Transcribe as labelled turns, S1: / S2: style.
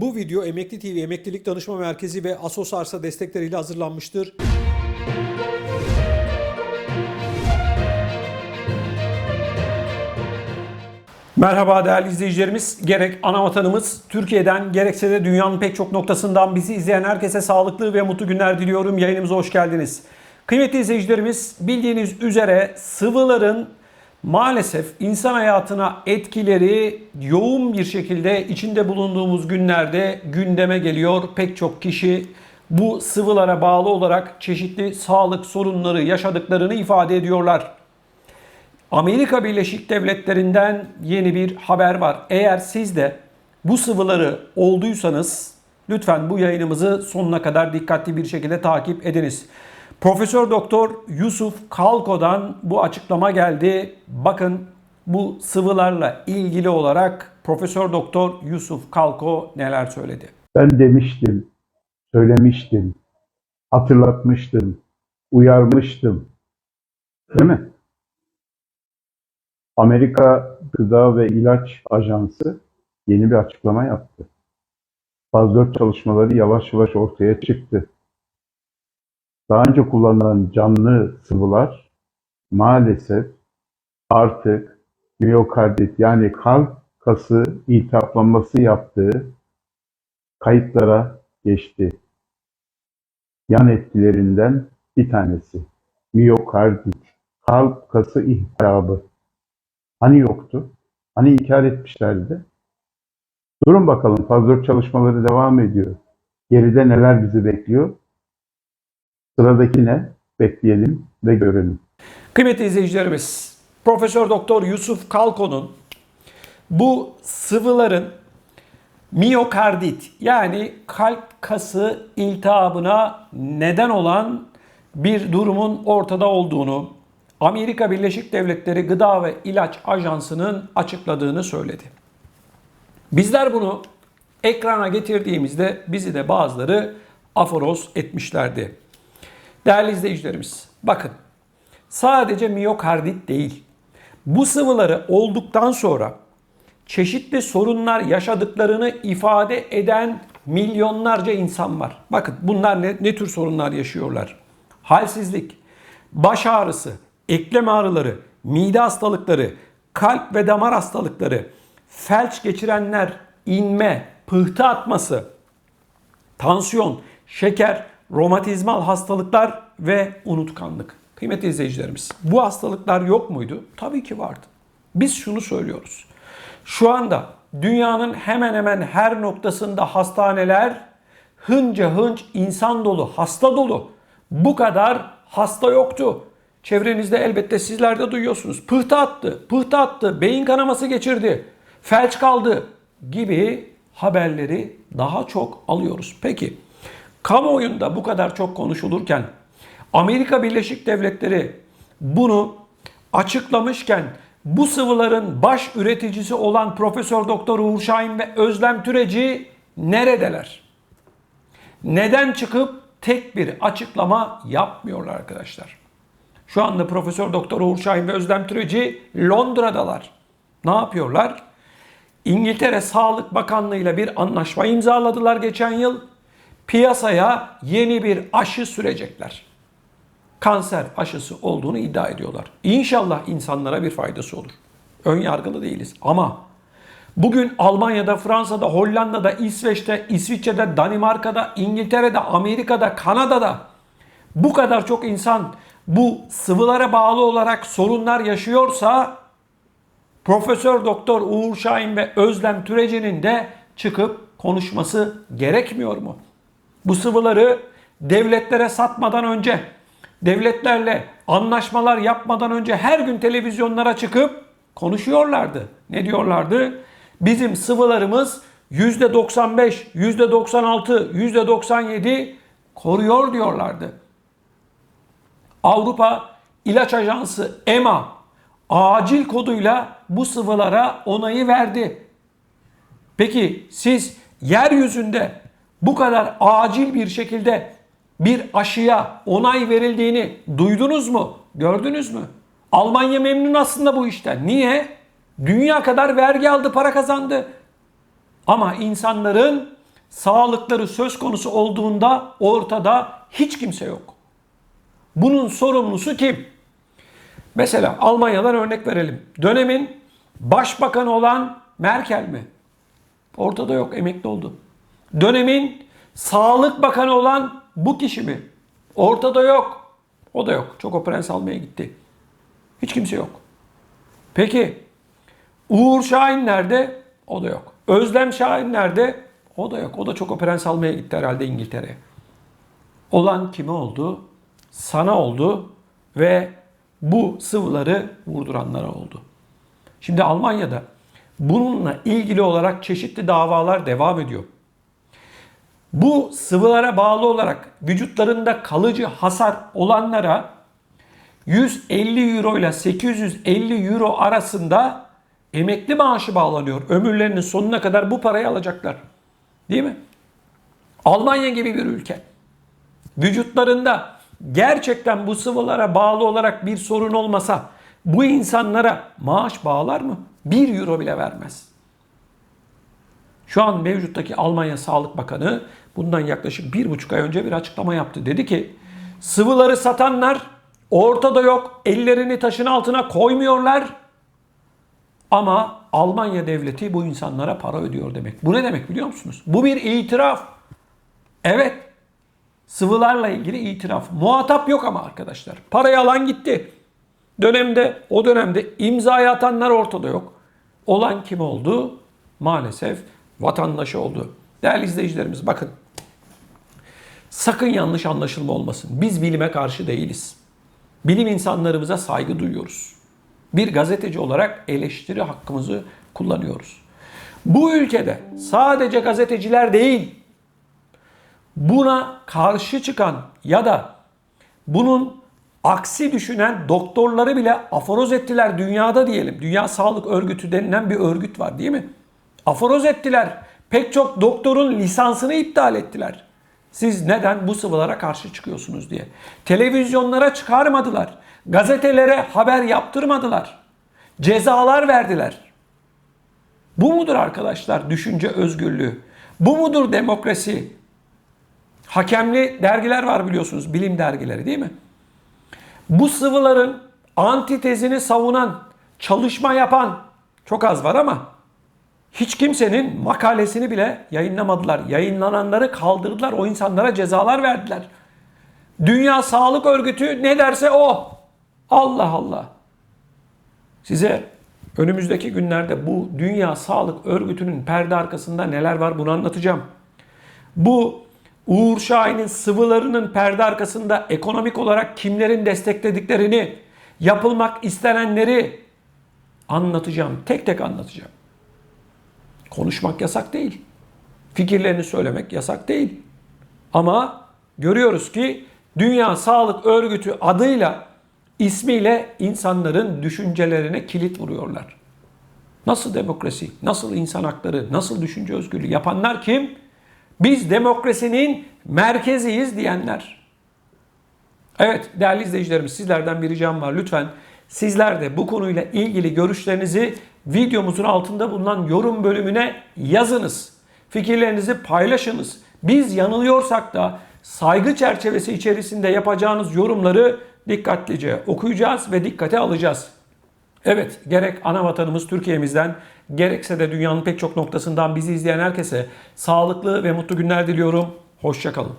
S1: Bu video Emekli TV Emeklilik Danışma Merkezi ve Asos Arsa destekleriyle hazırlanmıştır. Merhaba değerli izleyicilerimiz. Gerek ana vatanımız Türkiye'den gerekse de dünyanın pek çok noktasından bizi izleyen herkese sağlıklı ve mutlu günler diliyorum. Yayınımıza hoş geldiniz. Kıymetli izleyicilerimiz bildiğiniz üzere sıvıların maalesef insan hayatına etkileri yoğun bir şekilde içinde bulunduğumuz günlerde gündeme geliyor. Pek çok kişi bu sıvılara bağlı olarak çeşitli sağlık sorunları yaşadıklarını ifade ediyorlar. Amerika Birleşik Devletleri'nden yeni bir haber var. Eğer siz de bu sıvıları olduysanız lütfen bu yayınımızı sonuna kadar dikkatli bir şekilde takip ediniz. Profesör Doktor Yusuf Kalko'dan bu açıklama geldi. Bakın bu sıvılarla ilgili olarak Profesör Doktor Yusuf Kalko neler söyledi.
S2: Ben demiştim, söylemiştim, hatırlatmıştım, uyarmıştım. Değil mi? Amerika Gıda ve İlaç Ajansı yeni bir açıklama yaptı. Faz 4 çalışmaları yavaş yavaş ortaya çıktı. Daha önce kullanılan canlı sıvılar maalesef artık miyokardit yani kalp kası iltihaplanması yaptığı kayıtlara geçti. Yan etkilerinden bir tanesi. Miyokardit. Kalp kası iltihabı. Hani yoktu? Hani inkar etmişlerdi? Durun bakalım. Faz 4 çalışmaları devam ediyor. Geride neler bizi bekliyor? Sıradaki ne? Bekleyelim ve görelim.
S1: Kıymetli izleyicilerimiz, Profesör Doktor Yusuf Kalko'nun bu sıvıların miyokardit yani kalp kası iltihabına neden olan bir durumun ortada olduğunu Amerika Birleşik Devletleri Gıda ve İlaç Ajansı'nın açıkladığını söyledi. Bizler bunu ekrana getirdiğimizde bizi de bazıları aforoz etmişlerdi. Değerli izleyicilerimiz, bakın sadece miyokardit değil. Bu sıvıları olduktan sonra çeşitli sorunlar yaşadıklarını ifade eden milyonlarca insan var. Bakın bunlar ne, ne tür sorunlar yaşıyorlar? Halsizlik, baş ağrısı, eklem ağrıları, mide hastalıkları, kalp ve damar hastalıkları, felç geçirenler, inme, pıhtı atması, tansiyon, şeker, romatizmal hastalıklar ve unutkanlık. Kıymetli izleyicilerimiz, bu hastalıklar yok muydu? Tabii ki vardı. Biz şunu söylüyoruz. Şu anda dünyanın hemen hemen her noktasında hastaneler hınca hınç insan dolu, hasta dolu. Bu kadar hasta yoktu. Çevrenizde elbette sizler de duyuyorsunuz. Pıhtı attı, pıhtı attı, beyin kanaması geçirdi, felç kaldı gibi haberleri daha çok alıyoruz. Peki kamuoyunda bu kadar çok konuşulurken Amerika Birleşik Devletleri bunu açıklamışken bu sıvıların baş üreticisi olan Profesör Doktor Uğur Şahin ve Özlem Türeci neredeler? Neden çıkıp tek bir açıklama yapmıyorlar arkadaşlar? Şu anda Profesör Doktor Uğur Şahin ve Özlem Türeci Londra'dalar. Ne yapıyorlar? İngiltere Sağlık Bakanlığı ile bir anlaşma imzaladılar geçen yıl. Piyasaya yeni bir aşı sürecekler. Kanser aşısı olduğunu iddia ediyorlar. İnşallah insanlara bir faydası olur. Ön yargılı değiliz ama bugün Almanya'da, Fransa'da, Hollanda'da, İsveç'te, İsviçre'de, Danimarka'da, İngiltere'de, Amerika'da, Kanada'da bu kadar çok insan bu sıvılara bağlı olarak sorunlar yaşıyorsa Profesör Doktor Uğur Şahin ve Özlem Türeci'nin de çıkıp konuşması gerekmiyor mu? Bu sıvıları devletlere satmadan önce, devletlerle anlaşmalar yapmadan önce her gün televizyonlara çıkıp konuşuyorlardı. Ne diyorlardı? Bizim sıvılarımız %95, %96, %97 koruyor diyorlardı. Avrupa İlaç Ajansı EMA acil koduyla bu sıvılara onayı verdi. Peki siz yeryüzünde bu kadar acil bir şekilde bir aşıya onay verildiğini duydunuz mu? Gördünüz mü? Almanya memnun aslında bu işten. Niye? Dünya kadar vergi aldı, para kazandı. Ama insanların sağlıkları söz konusu olduğunda ortada hiç kimse yok. Bunun sorumlusu kim? Mesela Almanya'dan örnek verelim. Dönemin başbakanı olan Merkel mi? Ortada yok, emekli oldu. Dönemin sağlık bakanı olan bu kişi mi? Ortada yok. O da yok. Çok prens almaya gitti. Hiç kimse yok. Peki Uğur Şahin nerede? O da yok. Özlem Şahin nerede? O da yok. O da çok prens almaya gitti herhalde İngiltere'ye. Olan kime oldu? Sana oldu ve bu sıvıları vurduranlara oldu. Şimdi Almanya'da bununla ilgili olarak çeşitli davalar devam ediyor. Bu sıvılara bağlı olarak vücutlarında kalıcı hasar olanlara 150 euro ile 850 euro arasında emekli maaşı bağlanıyor. Ömürlerinin sonuna kadar bu parayı alacaklar. Değil mi? Almanya gibi bir ülke. Vücutlarında gerçekten bu sıvılara bağlı olarak bir sorun olmasa bu insanlara maaş bağlar mı? 1 euro bile vermez. Şu an mevcuttaki Almanya Sağlık Bakanı bundan yaklaşık bir buçuk ay önce bir açıklama yaptı. Dedi ki sıvıları satanlar ortada yok. Ellerini taşın altına koymuyorlar. Ama Almanya devleti bu insanlara para ödüyor demek. Bu ne demek biliyor musunuz? Bu bir itiraf. Evet. Sıvılarla ilgili itiraf. Muhatap yok ama arkadaşlar. Parayı alan gitti. Dönemde, o dönemde imzayı atanlar ortada yok. Olan kim oldu? Maalesef vatandaşı oldu. Değerli izleyicilerimiz bakın. Sakın yanlış anlaşılma olmasın. Biz bilime karşı değiliz. Bilim insanlarımıza saygı duyuyoruz. Bir gazeteci olarak eleştiri hakkımızı kullanıyoruz. Bu ülkede sadece gazeteciler değil, buna karşı çıkan ya da bunun aksi düşünen doktorları bile aforoz ettiler dünyada diyelim. Dünya Sağlık Örgütü denilen bir örgüt var değil mi? Aforoz ettiler. Pek çok doktorun lisansını iptal ettiler. Siz neden bu sıvılara karşı çıkıyorsunuz diye. Televizyonlara çıkarmadılar. Gazetelere haber yaptırmadılar. Cezalar verdiler. Bu mudur arkadaşlar düşünce özgürlüğü? Bu mudur demokrasi? Hakemli dergiler var biliyorsunuz, bilim dergileri değil mi? Bu sıvıların antitezini savunan, çalışma yapan çok az var ama hiç kimsenin makalesini bile yayınlamadılar. Yayınlananları kaldırdılar. O insanlara cezalar verdiler. Dünya Sağlık Örgütü ne derse o. Allah Allah. Size önümüzdeki günlerde bu Dünya Sağlık Örgütü'nün perde arkasında neler var bunu anlatacağım. Bu Uğur Şahin'in sıvılarının perde arkasında ekonomik olarak kimlerin desteklediklerini, yapılmak istenenleri anlatacağım. Tek tek anlatacağım. Konuşmak yasak değil. Fikirlerini söylemek yasak değil. Ama görüyoruz ki Dünya Sağlık Örgütü adıyla, ismiyle insanların düşüncelerine kilit vuruyorlar. Nasıl demokrasi, nasıl insan hakları, nasıl düşünce özgürlüğü yapanlar kim? Biz demokrasinin merkeziyiz diyenler. Evet değerli izleyicilerimiz sizlerden bir ricam var. Lütfen sizler de bu konuyla ilgili görüşlerinizi videomuzun altında bulunan yorum bölümüne yazınız. Fikirlerinizi paylaşınız. Biz yanılıyorsak da saygı çerçevesi içerisinde yapacağınız yorumları dikkatlice okuyacağız ve dikkate alacağız. Evet, gerek ana vatanımız Türkiye'mizden, gerekse de dünyanın pek çok noktasından bizi izleyen herkese sağlıklı ve mutlu günler diliyorum. Hoşçakalın.